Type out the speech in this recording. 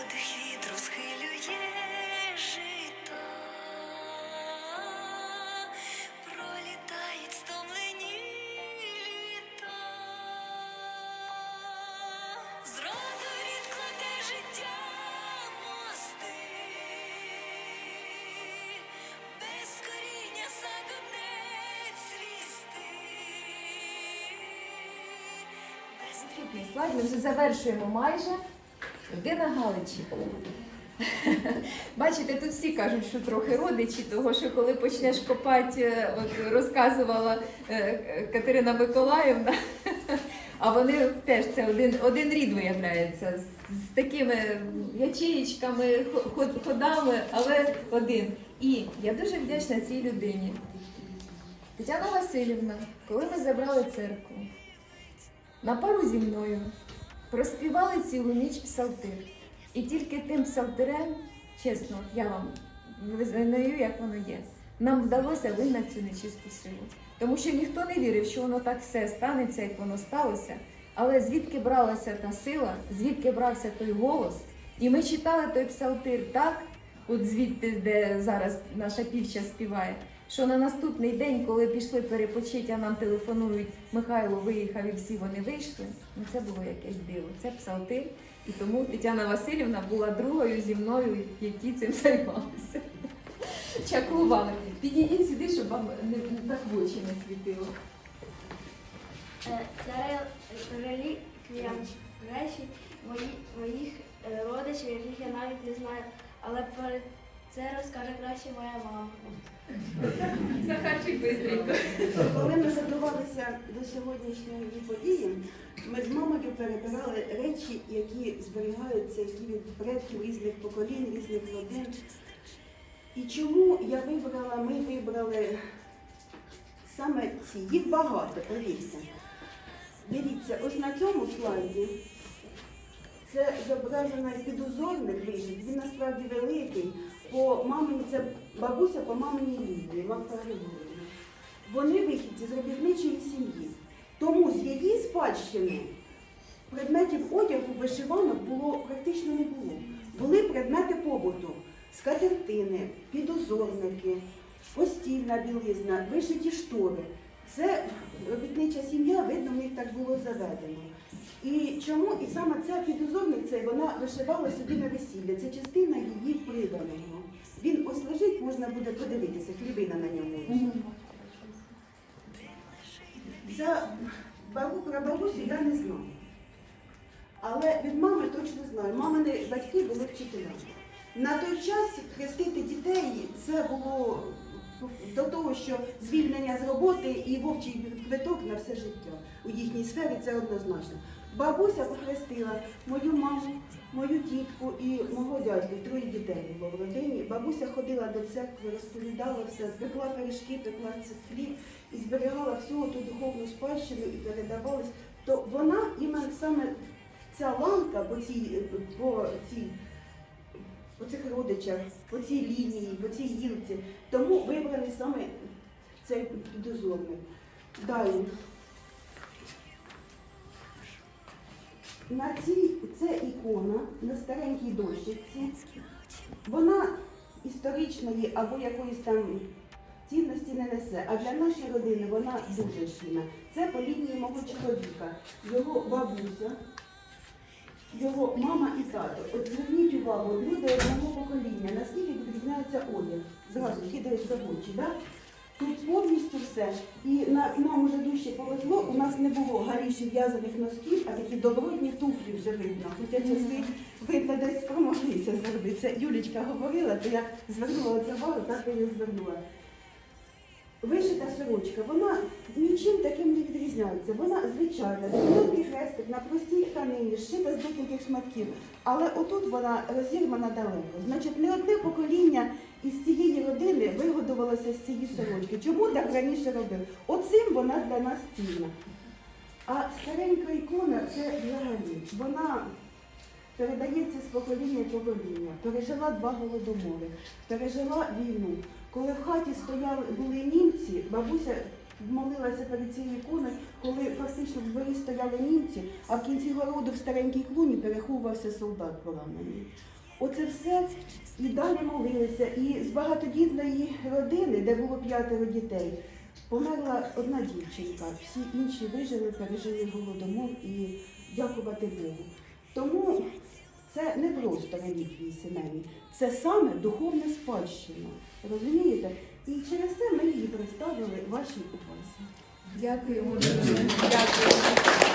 подих вітру жита, пролітають стомлені літа, зраду відкладе життя мости, без коріння саду не цвісти. Без... Ми вже завершуємо майже. Людина Галичі. Бачите, тут всі кажуть, що трохи родичі, того що коли почнеш копати, е, от розказувала е, е, Катерина Миколаївна, а вони теж це один, один рід виявляється, з, такими ячеїчками, ход- ходами, але один. І я дуже вдячна цій людині. Тетяна Васильівна, коли ми забрали церкву, на пару зі мною проспівали цілу ніч псалтир. І тільки тим псалтирем, чесно, я вам визнаю, як воно є, нам вдалося вигнати цю нечисту силу. Тому що ніхто не вірив, що воно так все станеться, як воно сталося. Але звідки бралася та сила, звідки брався той голос? І ми читали той псалтир так, от звідти, де зараз наша півча співає, що на наступний день, коли пішли перепочити, а нам телефонують, Михайло виїхав і всі вони вийшли. Ну це було якесь диво. Це псалтир. І тому Тетяна Васильівна була другою зі мною, які цим займалися. Чаклували. Підійдіть сюди, щоб вам не, так в очі не світило. Це ре- реліквія речі моїх е, родичів, яких я навіть не знаю, але про це розкаже краще моя мама. Захарчик бистренько. Коли ми готувалися до сьогоднішньої події, ми з мамою перебирали речі, які зберігаються, які від предків різних поколінь, різних родин. І чому я вибрала, ми вибрали саме ці. Їх багато, повірте. Дивіться, ось на цьому слайді це зображений підузорник вижит. Він насправді великий. По мамині, це бабуся по маминій лінії, Марта Григорівна. Вони вихідці з робітничої сім'ї. Тому з її спадщини предметів одягу вишиванок було практично не було. Були предмети побуту, скатертини, підозорники, постільна білизна, вишиті штори. Це робітнича сім'я, видно, в них так було заведено. І чому? І саме ця підозорник цей вона вишивала собі на весілля. Це частина її приданого. Він ось лежить, можна буде подивитися, хлібина на ньому. За бабу про бабусю я не знаю. Але від мами точно знаю. Мамини батьки були вчителями. На той час хрестити дітей це було до того, що звільнення з роботи і вовчий квиток на все життя. У їхній сфері це однозначно. Бабуся похрестила мою маму, мою тітку і мого дядька. Троє дітей було в родині. Бабуся ходила до церкви, розповідала все, пекла пиріжки, пекла хліб і зберігала всю ту духовну спадщину і передавалась. То вона іменно саме ця ланка по цій, по цій по цих родичах, по цій лінії, по цій гілці. Тому вибраний саме цей дозорник. Далі. На цій це ікона на старенькій дощечці. Вона історичної або якоїсь там цінності не несе, а для нашої родини вона дуже цінна. Це по лінії мого чоловіка, його бабуся, його мама і тато. От зверніть увагу, люди одного покоління, наскільки відрізняється одяг. Зразу кидаєшся в очі, да? Повністю все. І на, нам уже дужче повезло, у нас не було гаріші в'язаних носків, а такі добротні туфлі вже видно. Хоча часи видно десь спромоглися зробити. Це Юлічка говорила, то я звернула це увагу, так і не звернула. Вишита сорочка, вона нічим таким не відрізняється. Вона звичайна, короткий хрестик на простій тканині, зшита з декількох шматків. Але отут вона розірвана далеко. Значить, не одне покоління із цієї родини вигодувалося з цієї сорочки. Чому так раніше робив? Оцим вона для нас цінна. А старенька ікона це взагалі. Вона передається з покоління в покоління. Пережила два голодомори, пережила війну. Коли в хаті стояли були німці, бабуся молилася перед цією іконою, коли фактично в дворі стояли німці, а в кінці городу в старенькій клуні переховувався солдат поранений. Оце все і далі молилися. І з багатодітної родини, де було п'ятеро дітей, померла одна дівчинка. Всі інші вижили, пережили голодомор і дякувати Богу. Тому це не просто реліквії сімейні, це саме духовна спадщина. Розумієте? І через це ми її представили вашій увазі. Дякую. Дякую.